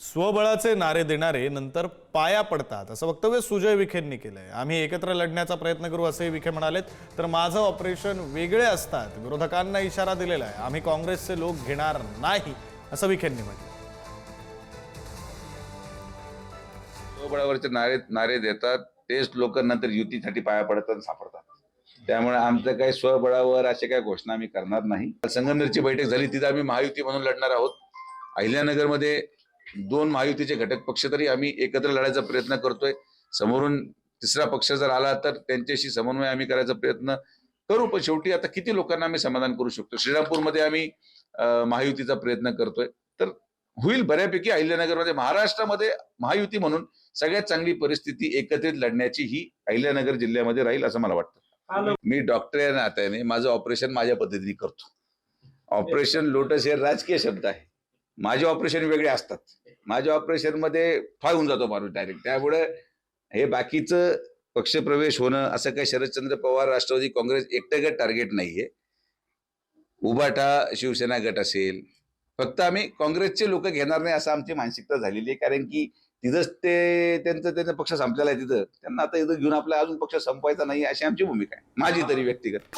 स्वबळाचे नारे देणारे नंतर पाया पडतात. असं वक्तव्य सुजय विखेंनी केलंय. आम्ही एकत्र लढण्याचा प्रयत्न करू असे विखे म्हणालेत. तर माझं ऑपरेशन वेगळे असतात. विरोधकांना इशारा दिलेला आहे. आम्ही काँग्रेसचे लोक घेणार नाही असं विखेंनी म्हटलं. स्वबळावरचे नारे नारे देतात. तेच लोक नंतर युतीसाठी पाया पडतात सापडतात. त्यामुळे आमचं काही स्वबळावर असे काही घोषणा आम्ही करणार नाही. संगमनेरची बैठक झाली तिथं आम्ही महायुती म्हणून लढणार आहोत. अहिल्यानगरमध्ये दोन महायुतीचे घटक पक्ष तरी आम्ही एकत्र लढायचा प्रयत्न करतोय. समोरून तिसरा पक्ष जर आला तर त्यांच्याशी समन्वय आम्ही करायचा प्रयत्न करू पण शेवटी आता किती लोकांना आम्ही समाधान करू शकतो? श्रीरामपूरमध्ये आम्ही महायुतीचा प्रयत्न करतोय. तर होईल बऱ्यापैकी अहिल्यानगरमध्ये. महाराष्ट्रामध्ये महायुती म्हणून सगळ्यात चांगली परिस्थिती एकत्रित लढण्याची ही अहिल्यानगर जिल्ह्यामध्ये राहील असं मला वाटतं. मी डॉक्टर या नात्याने माझं ऑपरेशन माझ्या पद्धतीने करतो. ऑपरेशन लोटस हे राजकीय शब्द आहे. माझे ऑपरेशन वेगळे असतात. माझ्या ऑपरेशनमध्ये फाळून जातो माणूस डायरेक्ट. त्यामुळे हे बाकीचं पक्षप्रवेश होणं असं काही शरदचंद्र पवार राष्ट्रवादी काँग्रेस एकटं गट टार्गेट नाहीये. उभाटा शिवसेना गट असेल. फक्त आम्ही काँग्रेसचे लोक घेणार नाही असं आमची मानसिकता झालेली आहे. कारण की तिथंच ते त्यांचं त्यांचा पक्ष संपलेला आहे तिथं. त्यांना आता इथं घेऊन आपला अजून पक्ष संपवायचा नाही अशी आमची भूमिका आहे. माझी तरी व्यक्तिगत.